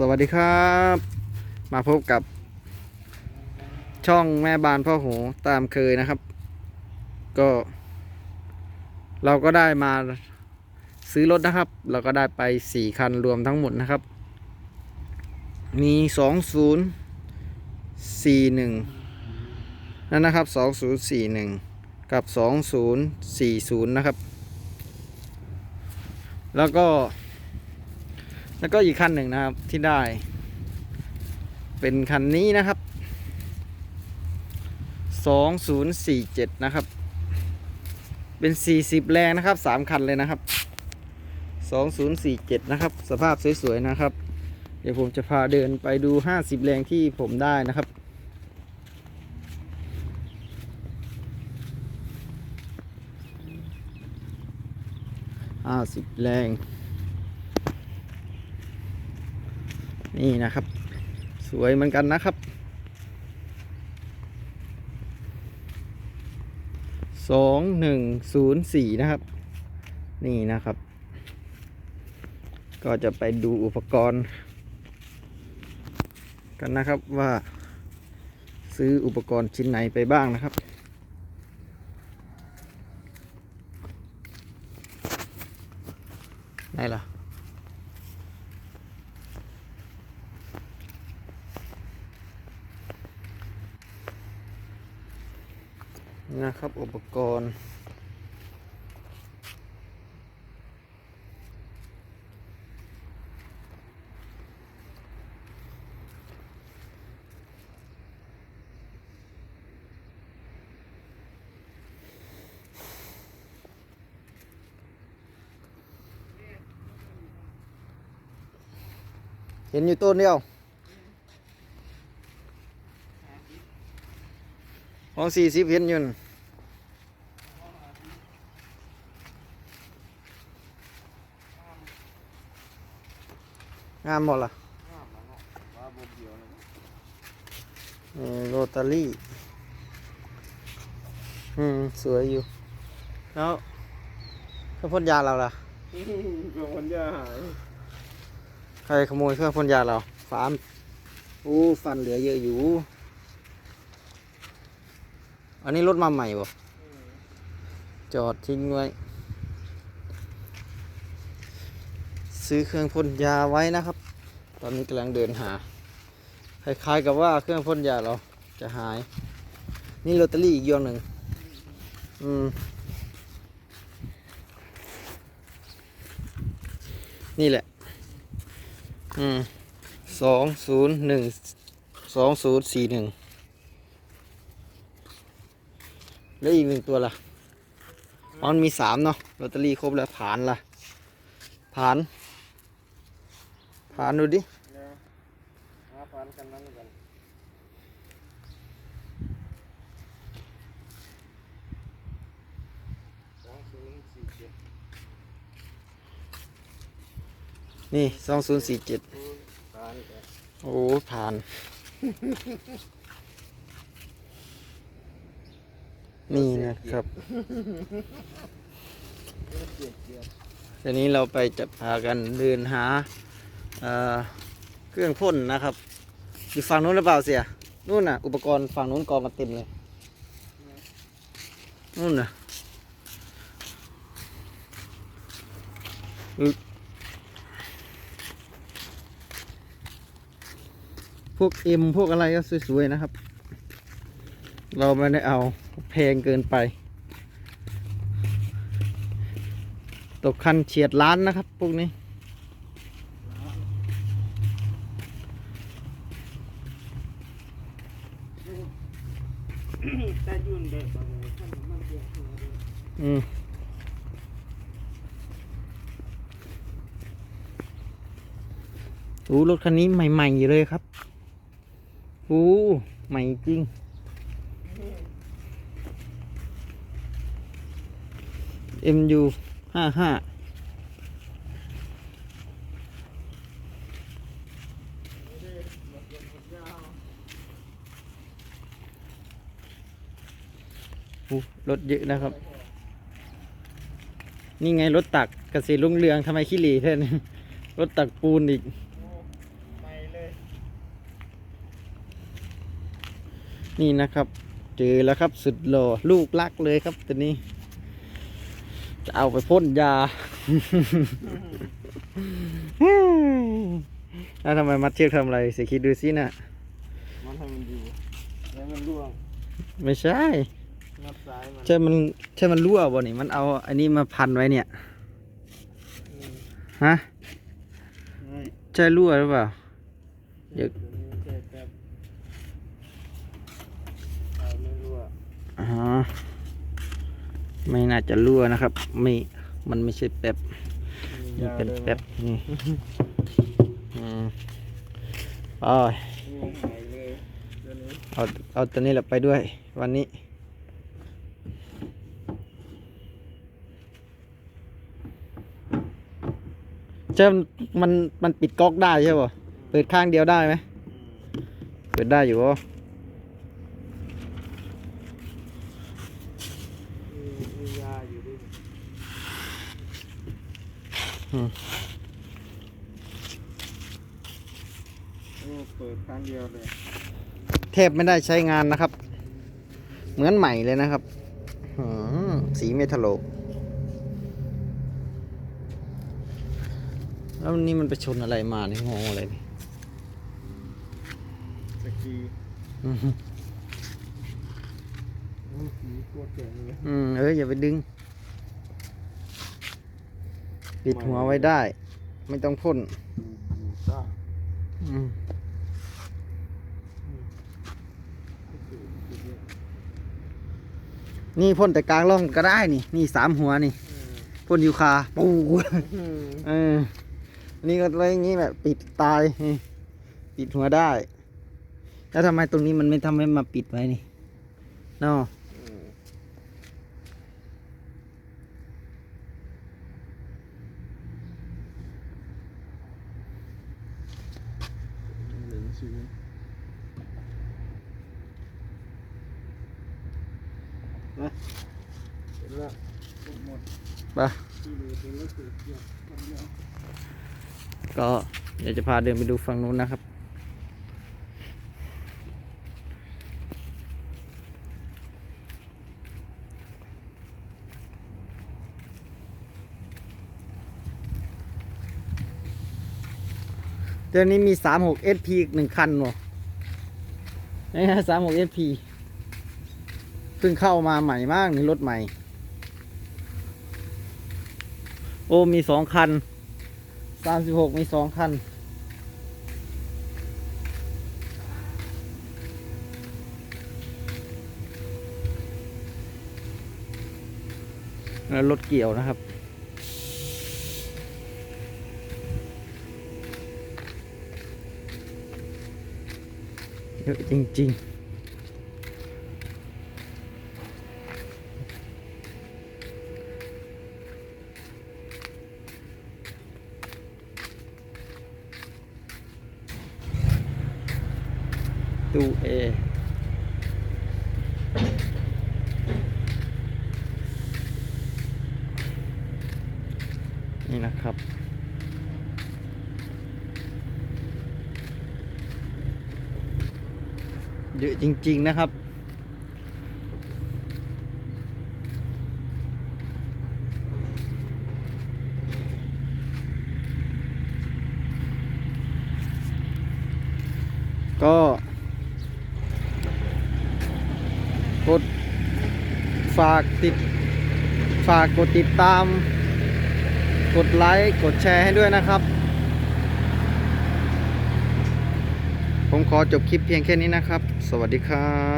สวัสดีครับ มาพบกับ ช่องแม่บานพ่อโหตามเคยนะครับ ก็ เราก็ได้มาซื้อรถนะครับ เราก็ได้ไปสี่คันรวมทั้งหมดนะครับ มีสองศูนย์สี่หนึ่งนั่นนะครับสองศูนย์สี่หนึ่งกับสองศูนย์สี่ศูนย์นะครับ แล้วก็ แล้วก็อีกคันหนึ่งนะครับที่ได้ เป็นคันนี้นะครับ 2047 นะครับ เป็น 40 แรงนะครับ 3 คันเลยนะครับ 2047 นะครับ สภาพสวยๆนะครับ เดี๋ยวผมจะพาเดินไปดู 50 แรงที่ผมได้นะครับ50แรง นี่นะครับ สวยเหมือนกันนะครับสองหนึ่งศูนย์สี่นะครับ นี่นะครับ ก็จะไปดูอุปกรณ์ กันนะครับว่าซื้ออุปกรณ์ชิ้นไหนไปบ้างนะครับ ไหนล่ะ นะครับอุปกรณ์เห็นอยู่ต้นเดียวของสี่สิบเห็นอยู่ งามหมดละนี่โรตารี่ อืม สวยอยู่ แล้วเครื่องพ่นยาเราล่ะก็คนจะหาย ใครขโมยเครื่องพ่นยาเราฟาร์มโอ้ ฟันเหลือเยอะอยู่ อันนี้รถมาใหม่บ่จอดทิ้งไว้ ซื้อเครื่องพ่นยาไว้นะครับ ตอนนี้กำลังเดินหา คล้ายๆกับว่าเครื่องพ่นยาเราจะหาย นี่ลอตเตอรี่อีกย่างหนึ่ง อืม นี่แหละ อืมสองศูนย์หนึ่งสองศูนย์สี่หนึ่งแล้วอีกหนึ่งตัวล่ะมันมีสามเนาะลอตเตอรี่ครบแล้ว ผ่านล่ะ ผ่าน ผ่านดูดิหาฟันกันนั้นกันสองศูนย์สี่เจ็ดนี่สองศูนย์สี่เจ็ดฟันกันโอ้ผ่านนี่นะครับเจ็ดเจ็ดทีนี้เราไปจะพากันเดินหา เครื่องพ่นนะครับ อยู่ฝั่งนู้นหรือเปล่าเสียนู่นน่ะ อุปกรณ์ฝั่งนู้นกองมาเต็มเลย นู่นน่ะพวกเอ็มพวกอะไรก็สวยๆนะครับ เราไม่ได้เอาแพงเกินไป ตกคันเฉียดล้านนะครับ พวกนี้ แต่ยุ่นเด็กบางคนท่านมันเยอะหัวเลย อืมโอ้รถคันนี้ใหม่ๆอยู่เลยครับโอ้ใหม่จริง MU ห้าห้าอู้รถเยอะนะครับ นี่ไงรถตักกระสีลุงเรืองทำไมขี้หลีเท่นรถตักปูนอีกนี่นะครับ เจอแล้วครับสุดโล่ลูกลักเลยครับตัวนี้ จะเอาไปพ่นยาแล้วทำไมมัดเชือกทำอะไรสิคิดดูสินะมันให้มันดูแล้วมันร่วง ไม่ใช่ นับซ้ายมันใช่มันใช่มันรั่วบ่นี่มันเอาอันนี้มาพันไว้เนี่ยอืมฮะไม่ใช่รั่วหรือเปล่า เดี๋ยวตัวนี้แค่แป๊บเอาไม่รั่วอ๋อไม่น่าจะรั่วนะครับ ไม่มันไม่ใช่แป๊บมีมันยาวเป็นด้วยไหมแป๊บนี่อืมเอ้ยนี่หายเลยตัวนี้เอาเอาตัวนี้แหละไปด้วย วันนี้ เจ้ามันมันปิดก๊อกได้ใช่ป่ะเปิดข้างเดียวได้ไหมอืมเปิดได้อยู่วะมีมียาอยู่ด้วยอืมโอ้เปิดครั้งเดียวเลยแทบไม่ได้ใช้งานนะครับ เหมือนใหม่เลยนะครับหือสีเมทัลโล แล้วนี่มันไปชนอะไรมาในงงอะไรนี่สกีอืมโอ้สีโคตรแข็งเลยอืมเอออย่าไปดึง ปิดหัวไว้ได้ ไม่ต้องพ่นสีซ่าอืมนี่พ่นแต่กลางร่องก็ได้นี่ นี่สามหัวนี่พ่นยูคาปูอืมเออ นี่ก็เลยอย่างงี้แบบปิดตายนี่ปิดหัวได้ แล้วทำไมตรงนี้มันไม่ทำให้มาปิดไว้นี่เนาะอืมเหลืองสูงนะเห็นแล้วหมดไป ก็เดี๋ยวจะพาเดินไปดูฝั่งนู้นนะครับ เดี๋ยวนี้มี 36 SP อีกหนึ่งคันวะนี่ฮะ36 SP เพิ่งเข้ามาใหม่มากนี่รถใหม่ โอ้มีสองคัน 36มีสองคัน แล้วรถเกี่ยวนะครับ เยอะจริง ๆ ตู้เอนี่นะครับ เยอะจริง ๆ นะครับ ก็ กดฝากติดฝากกดติดตาม กดไลค์กดแชร์ให้ด้วยนะครับ ผมขอจบคลิปเพียงแค่นี้นะครับ สวัสดีครับ